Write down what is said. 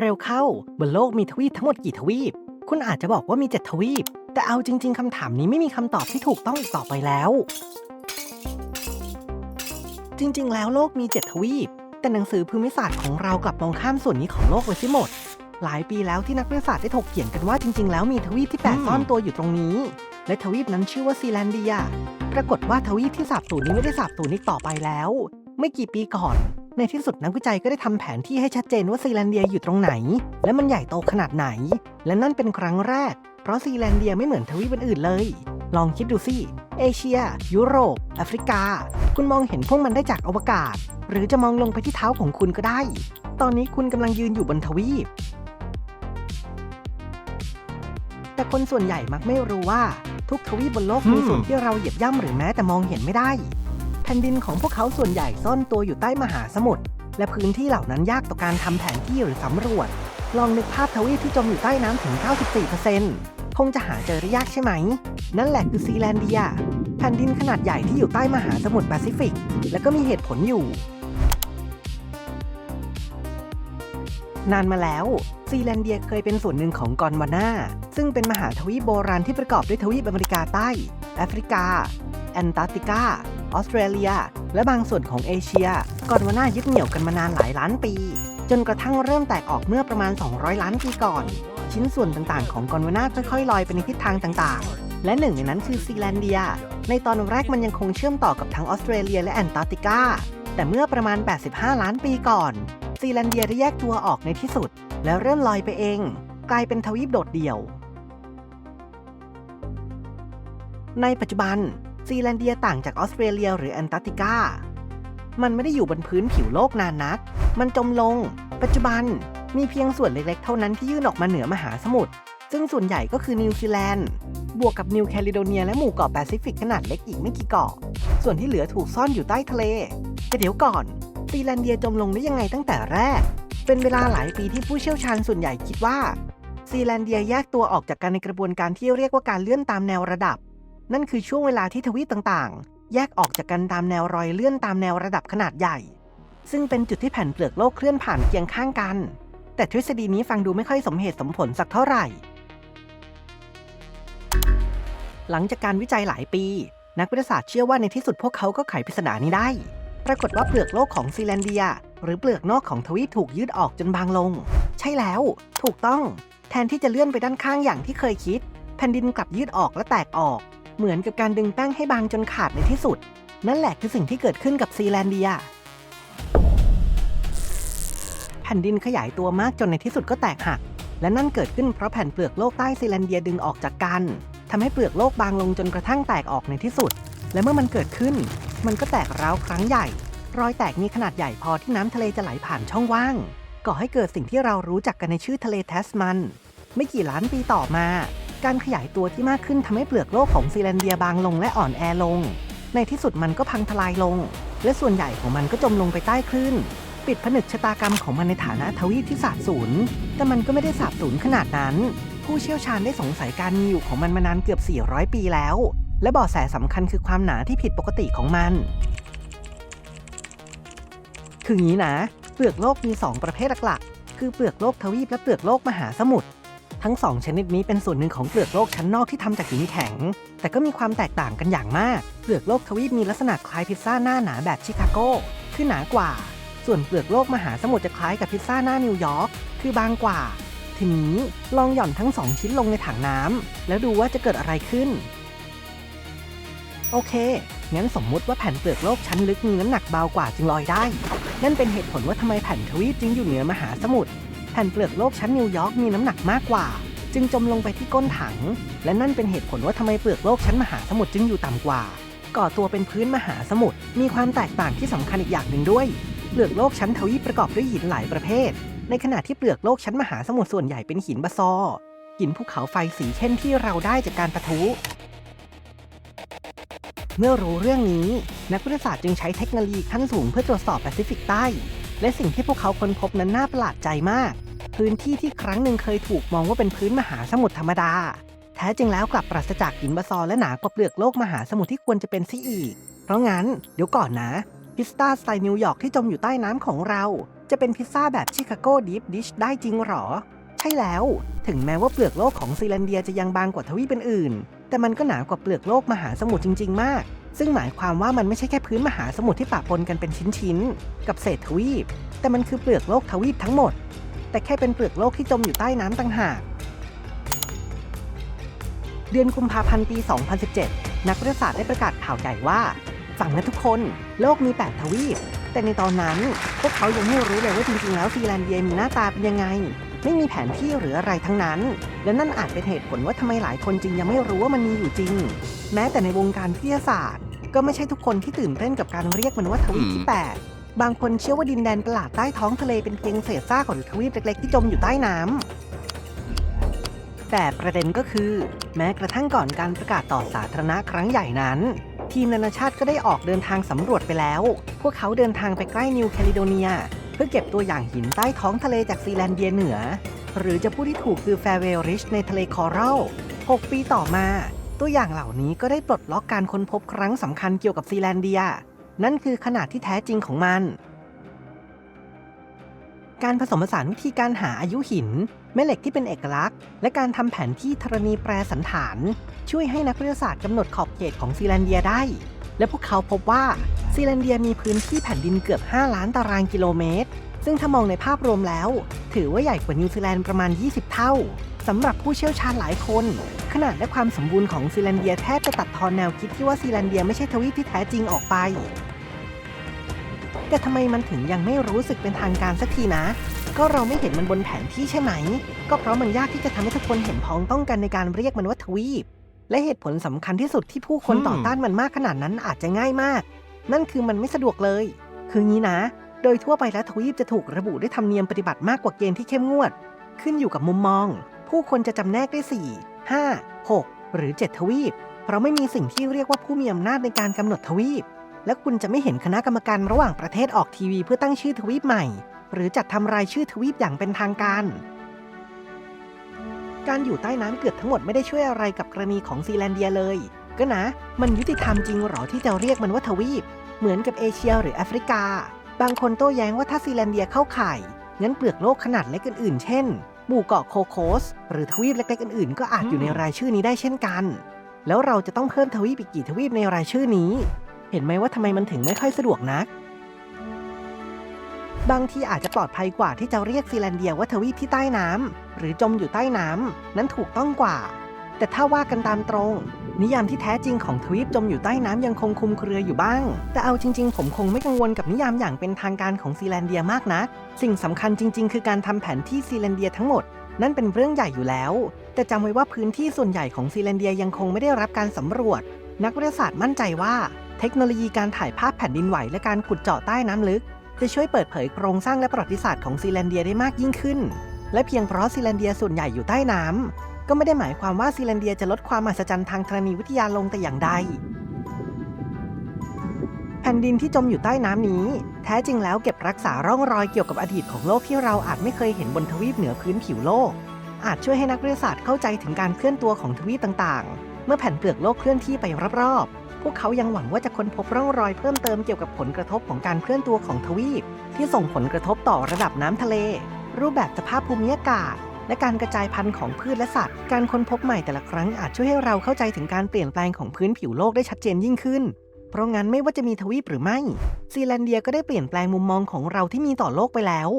เร็วเข้า บนโลกมีทวีปทั้งหมดกี่ทวีป คุณอาจจะบอกว่ามีเจ็ดทวีป แต่เอาจริง ๆคำถามนี้ไม่มีคำตอบที่ถูกต้องอีกต่อไปแล้ว จริง ๆ แล้วโลกมีเจ็ดทวีป แต่หนังสือภูมิศาสตร์ของเรากลับมองข้ามส่วนนี้ของโลกไปเสียหมด หลายปีแล้วที่นักวิทยาศาสตร์ได้ถกเถียงกันว่าจริง ๆ แล้วมีทวีปที่แปดอืมซ่อนตัวอยู่ตรงนี้ และทวีปนั้นชื่อว่าซีแลนเดีย ปรากฏว่าทวีปที่สาบสูญนี้ไม่ได้สาบสูญอีกต่อไปแล้ว ไม่กี่ปีก่อน ในที่สุดนักวิจัยก็ได้ทำแผนที่ให้ชัดเจนว่าซีแลนเดียอยู่ตรงไหน และมันใหญ่โตขนาดไหน และนั่นเป็นครั้งแรก เพราะซีแลนเดียไม่เหมือนทวีปอื่นเลย ลองคิดดูสิ เอเชีย ยุโรป แอฟริกา คุณมองเห็นพวกมันได้จากอวกาศ หรือจะมองลงไปที่เท้าของคุณก็ได้ ตอนนี้คุณกำลังยืนอยู่บนทวีป แต่คนส่วนใหญ่มักไม่รู้ว่าทุกทวีปบนโลกมีส่วนที่เราเหยียบย่ำหรือแม้แต่มองเห็นไม่ได้ ผ่นดินของพวกเขาส่วนใหญ่ซ่อนตัวอยู่ใต้มหาสมุทรและพื้นที่เหล่านั้นยากต่อการทำแผนที่หรือสำรวจ ลองนึกภาพทวีปที่จมอยู่ใต้น้ำถึง 94%คงจะหาเจอได้ยากใช่ไหม นั่นแหละคือซีแลนเดีย แผ่นดินขนาดใหญ่ที่อยู่ใต้มหาสมุทรแปซิฟิก และก็มีเหตุผลอยู่ นานมาแล้ว ซีแลนเดียเคยเป็นส่วนหนึ่งของกอนวาน่าซึ่งเป็นมหาทวีปโบราณที่ประกอบด้วยทวีปอเมริกาใต้ แอฟริกา แอนตาร์กติกา ออสเตรเลีย และบางส่วนของเอเชียกอนวาน่ายึดเหนี่ยวกันมานานหลายล้านปี จนกระทั่งเริ่มแตกออกเมื่อประมาณ 200 ล้านปีก่อน ชิ้นส่วนต่างๆ ของกอนวาน่าค่อยๆลอยไปในทิศทางต่างๆ และหนึ่งในนั้นคือซีแลนเดีย ในตอนแรกมันยังคงเชื่อมต่อกับทั้งออสเตรเลียและแอนตาร์กติกา แต่เมื่อประมาณ 85 ล้านปีก่อนซีแลนเดียได้แยกตัวออกในที่สุด แล้วเริ่มลอยไปเอง กลายเป็นทวีปโดดเดี่ยว ในปัจจุบัน ซีแลนเดียต่างจากออสเตรเลียหรือแอนตาร์กติกา มันไม่ได้อยู่บนพื้นผิวโลกนานนัก มันจมลง ปัจจุบันมีเพียงส่วนเล็กๆ เท่านั้นที่ยื่นออกมาเหนือมหาสมุทร ซึ่งส่วนใหญ่ก็คือนิวซีแลนด์ บวกกับนิวแคลิโดเนียและหมู่เกาะแปซิฟิกขนาดเล็กอีกไม่กี่เกาะ ส่วนที่เหลือถูกซ่อนอยู่ใต้ทะเล แต่เดี๋ยวก่อนซีแลนเดียจมลงได้ยังไงตั้งแต่แรก เป็นเวลาหลายปีที่ผู้เชี่ยวชาญส่วนใหญ่คิดว่าซีแลนเดียแยกตัวออกจากกันในกระบวนการที่เรียกว่าการเลื่อนตามแนวระดับ นั่นคือช่วงเวลาที่ทวีปต่างๆ แยกออกจากกันตามแนวรอยเลื่อนตามแนวระดับขนาดใหญ่ ซึ่งเป็นจุดที่แผ่นเปลือกโลกเคลื่อนผ่านเคียงข้างกัน แต่ทฤษฎีนี้ฟังดูไม่ค่อยสมเหตุสมผลสักเท่าไหร่ หลังจากการวิจัยหลายปี นักวิทยาศาสตร์เชื่อว่าในที่สุดพวกเขาก็ไขปริศนานี้ได้ ปรากฏว่าเปลือกโลกของซีแลนเดีย หรือเปลือกนอกของทวีปถูกยืดออกจนบางลง ใช่แล้ว ถูกต้อง แทนที่จะเลื่อนไปด้านข้างอย่างที่เคยคิด แผ่นดินกลับยืดออกและแตกออก เหมือนกับการดึงแป้งให้บางจนขาดในที่สุด นั่นแหละคือสิ่งที่เกิดขึ้นกับซีแลนเดีย แผ่นดินขยายตัวมากจนในที่สุดก็แตกหัก และนั่นเกิดขึ้นเพราะแผ่นเปลือกโลกใต้ซีแลนเดียดึงออกจากกันทำให้เปลือกโลกบางลงจนกระทั่งแตกออกในที่สุด และเมื่อมันเกิดขึ้น มันก็แตกร้าวครั้งใหญ่ รอยแตกมีขนาดใหญ่พอที่น้ำทะเลจะไหลผ่านช่องว่างก่อให้เกิดสิ่งที่เรารู้จักกันในชื่อทะเลแทสมัน ไม่กี่ล้านปีต่อมา การขยายตัวที่มากขึ้นทำให้เปลือกโลกของซีแลนเดียบางลงและอ่อนแอลง ในที่สุดมันก็พังทลายลง และส่วนใหญ่ของมันก็จมลงไปใต้คลื่น ปิดผนึกชะตากรรมของมันในฐานะทวีปที่สาบสูญแต่มันก็ไม่ได้สาบสูญขนาดนั้น ผู้เชี่ยวชาญได้สงสัยการมีอยู่ของมันมานานเกือบ 400 ปีแล้ว และเบาะแสสำคัญคือความหนาที่ผิดปกติของมัน คืองี้นะ เปลือกโลกมี 2 ประเภทหลักๆคือเปลือกโลกทวีปและเปลือกโลกมหาสมุทร ทั้งสองชนิดนี้เป็นส่วนหนึ่งของเปลือกโลกชั้นนอกที่ทำจากหินแข็ง แต่ก็มีความแตกต่างกันอย่างมาก เปลือกโลกทวีปมีลักษณะคล้ายพิซซ่าหน้าหนาแบบชิคาโกคือหนากว่า ส่วนเปลือกโลกมหาสมุทรจะคล้ายกับพิซซ่าหน้านิวยอร์กคือบางกว่า ทีนี้ลองหย่อนทั้งสองชิ้นลงในถังน้ำแล้วดูว่าจะเกิดอะไรขึ้น โอเค งั้นสมมุติว่าแผ่นเปลือกโลกชั้นลึกมีน้ำหนักเบากว่าจึงลอยได้ นั่นเป็นเหตุผลว่าทำไมแผ่นทวีปจึงอยู่เหนือมหาสมุทร ผ่นเปลือกโลกชั้นนิวยอร์กมีน้ำหนักมากกว่า จึงจมลงไปที่ก้นถัง และนั่นเป็นเหตุผลว่าทำไมเปลือกโลกชั้นมหาสมุทรจึงอยู่ต่ำกว่า ก่อตัวเป็นพื้นมหาสมุทรมีความแตกต่างที่สำคัญอีกอย่างหนึ่งด้วย เปลือกโลกชั้นทวีปประกอบด้วยหินหลายประเภท ในขณะที่เปลือกโลกชั้นมหาสมุทรส่วนใหญ่เป็นหินบาซอหินภูเขาไฟสีเข้มที่เราได้จากการปะทุเมื่อรู้เรื่องนี้ นักวิทยาศาสตร์จึงใช้เทคโนโลยีขั้นสูงเพื่อตรวจสอบแปซิฟิกใต้ และสิ่งที่พวกเขาค้นพบนั้นน่าประหลาดใจมาก พื้นที่ที่ครั้งหนึ่งเคยถูกมองว่าเป็นพื้นมหาสมุทรธรรมดา แท้จริงแล้วกลับปราศจากหินบาซอและหนากว่าเปลือกโลกมหาสมุทรที่ควรจะเป็นซะอีก เพราะงั้นเดี๋ยวก่อนนะพิซซ่าสไตล์นิวยอร์กที่จมอยู่ใต้น้ำของเรา จะเป็นพิซซ่าแบบชิคาโกดีฟดิชได้จริงหรอ ใช่แล้ว ถึงแม้ว่าเปลือกโลกของซีแลนเดียจะยังบางกว่าทวีปอื่นๆแต่มันก็หนากว่าเปลือกโลกมหาสมุทรจริง ๆ มากซึ่งหมายความว่ามันไม่ใช่แค่พื้นมหาสมุทรที่ปะปนกันเป็นชิ้นๆ กับเศษทวีป แต่มันคือเปลือกโลกทวีปทั้งหมด แต่แค่เป็นเปลือกโลกที่จมอยู่ใต้น้ำต่างหาก เดือนกุมภาพันธ์ปี 2017 นักวิทยาศาสตร์ได้ประกาศข่าวใหญ่ว่าฟังนะทุกคน โลกมี 8 ทวีป แต่ในตอนนั้น พวกเขายังไม่รู้เลยว่าจริงๆ แล้วซีแลนเดียมีหน้าตาเป็นยังไง ไม่มีแผนที่หรืออะไรทั้งนั้น และนั่นอาจเป็นเหตุผลว่าทำไมหลายคนจึงยังไม่รู้ว่ามันมีอยู่จริง แม้แต่ในวงการวิทยาศาสตร์ ก็ไม่ใช่ทุกคนที่ตื่นเต้นกับการเรียกมันว่าทวีปที่ 8 บางคนเชื่อว่าดินแดนประหลาดใต้ท้องทะเลเป็นเพียงเศษซากของทวีปเล็กๆที่จมอยู่ใต้น้ำแต่ประเด็นก็คือ แม้กระทั่งก่อนการประกาศต่อสาธารณะครั้งใหญ่นั้น ทีมนานาชาติก็ได้ออกเดินทางสำรวจไปแล้ว พวกเขาเดินทางไปใกล้นิวแคลิโดเนีย เพื่อเก็บตัวอย่างหินใต้ท้องทะเลจากซีแลนเดียเหนือ หรือจะพูดที่ถูกคือแฟเวลริชในทะเลคอรัล6 ปีต่อมา ตัวอย่างเหล่านี้ก็ได้ปลดล็อกการค้นพบครั้งสำคัญเกี่ยวกับซีแลนเดีย นั่นคือขนาดที่แท้จริงของมัน การผสมผสานวิธีการหาอายุหิน แม่เหล็กที่เป็นเอกลักษณ์ และการทำแผนที่ธรณีแปรสันฐาน ช่วยให้นักวิทยาศาสตร์กำหนดขอบเขตของซีแลนเดียได้ และพวกเขาพบว่าซีแลนเดียมีพื้นที่แผ่นดินเกือบ 5 ล้านตารางกิโลเมตร ซึ่งถ้ามองในภาพรวมแล้ว ถือว่าใหญ่กว่านิวซีแลนด์ประมาณ 20 เท่าสำหรับผู้เชี่ยวชาญหลายคน ขนาดและความสมบูรณ์ของซีแลนเดียแทบจะตัดทอนแนวคิดที่ว่าซีแลนเดียไม่ใช่ทวีปที่แท้จริงออกไป แต่ทำไมมันถึงยังไม่รู้สึกเป็นทางการสักทีนะ ก็เราไม่เห็นมันบนแผนที่ใช่ไหม ก็เพราะมันยากที่จะทำให้ทุกคนเห็นพ้องต้องกันในการเรียกมันว่าทวีป และเหตุผลสำคัญที่สุดที่ผู้คนต่อต้านมันมากขนาดนั้นอาจจะง่ายมาก นั่นคือมันไม่สะดวกเลย คืองี้นะ โดยทั่วไปแล้วทวีปจะถูกระบุด้วยธรรมเนียมปฏิบัติมากกว่าเกณฑ์ที่เข้มงวด ขึ้นอยู่กับมุมมอง ผู้คนจะจำแนกได้ 4 5 6 หรือ 7 ทวีป เพราะไม่มีสิ่งที่เรียกว่าผู้มีอำนาจในการกำหนดทวีป และคุณจะไม่เห็นคณะกรรมการระหว่างประเทศออกทีวีเพื่อตั้งชื่อทวีปใหม่ หรือจัดทำรายชื่อทวีปอย่างเป็นทางการ การอยู่ใต้น้ำเกือบทั้งหมดไม่ได้ช่วยอะไรกับกรณีของซีแลนเดียเลย ก็นะ มันยุติธรรมจริงหรอที่จะเรียกมันว่าทวีป เหมือนกับเอเชียหรือแอฟริกา บางคนโต้แย้งว่าถ้าซีแลนเดียเข้าข่ายงั้นเปลือกโลกขนาดเล็กอื่นๆ เช่น หมู่เกาะโคโคส หรือทวีปเล็กๆอื่นๆ ก็อาจอยู่ในรายชื่อนี้ได้เช่นกัน แล้วเราจะต้องเพิ่มทวีปอีกกี่ทวีปในรายชื่อนี้ เห็นไหมว่าทำไมมันถึงไม่ค่อยสะดวกนัก บางทีอาจจะปลอดภัยกว่าที่จะเรียกซีแลนเดียว่าทวีปที่ใต้น้ำหรือจมอยู่ใต้น้ำนั้นถูกต้องกว่า แต่ถ้าว่ากันตามตรง นิยามที่แท้จริงของทวีปจมอยู่ใต้น้ำยังคงคุมเครืออยู่บ้าง แต่เอาจริง ๆ ผมคงไม่กังวลกับนิยามอย่างเป็นทางการของซีแลนเดียมากนัก สิ่งสำคัญจริง ๆ คือการทำแผนที่ซีแลนเดียทั้งหมดนั่นเป็นเรื่องใหญ่อยู่แล้ว แต่จำไว้ว่าพื้นที่ส่วนใหญ่ของซีแลนเดียยังคงไม่ได้รับการสำรวจ นักวิทยาศาสตร์มั่นใจว่า เทคโนโลยีการถ่ายภาพแผ่นดินไหวและการขุดเจาะใต้น้ำลึก จะช่วยเปิดเผยโครงสร้างและประวัติศาสตร์ของซีแลนเดียได้มากยิ่งขึ้น และเพียงเพราะซีแลนเดียส่วนใหญ่อยู่ใต้น้ำก็ไม่ได้หมายความว่าซีแลนเดียจะลดความมหัศจรรย์ทางธรณีวิทยาลงแต่อย่างใด แผ่นดินที่จมอยู่ใต้น้ำนี้ แท้จริงแล้วเก็บรักษาร่องรอยเกี่ยวกับอดีตของโลกที่เราอาจไม่เคยเห็นบนทวีปเหนือพื้นผิวโลก อาจช่วยให้นักวิทยาศาสตร์เข้าใจถึงการเคลื่อนตัวของทวีปต่างๆ เมื่อแผ่นเปลือกโลกเคลื่อนที่ไปรอบๆ พวกเขายังหวังว่าจะค้นพบร่องรอยเพิ่มเติมเกี่ยวกับผลกระทบของการเคลื่อนตัวของทวีป ที่ส่งผลกระทบต่อระดับน้ำทะเล รูปแบบสภาพภูมิอากาศ และการกระจายพันธุ์ของพืชและสัตว์ การค้นพบใหม่แต่ละครั้งอาจช่วยให้เราเข้าใจถึงการเปลี่ยนแปลงของพื้นผิวโลกได้ชัดเจนยิ่งขึ้น เพราะงั้นไม่ว่าจะมีทวีปหรือไม่ ซีแลนเดียก็ได้เปลี่ยนแปลงมุมมองของเราที่มีต่อโลกไปแล้ว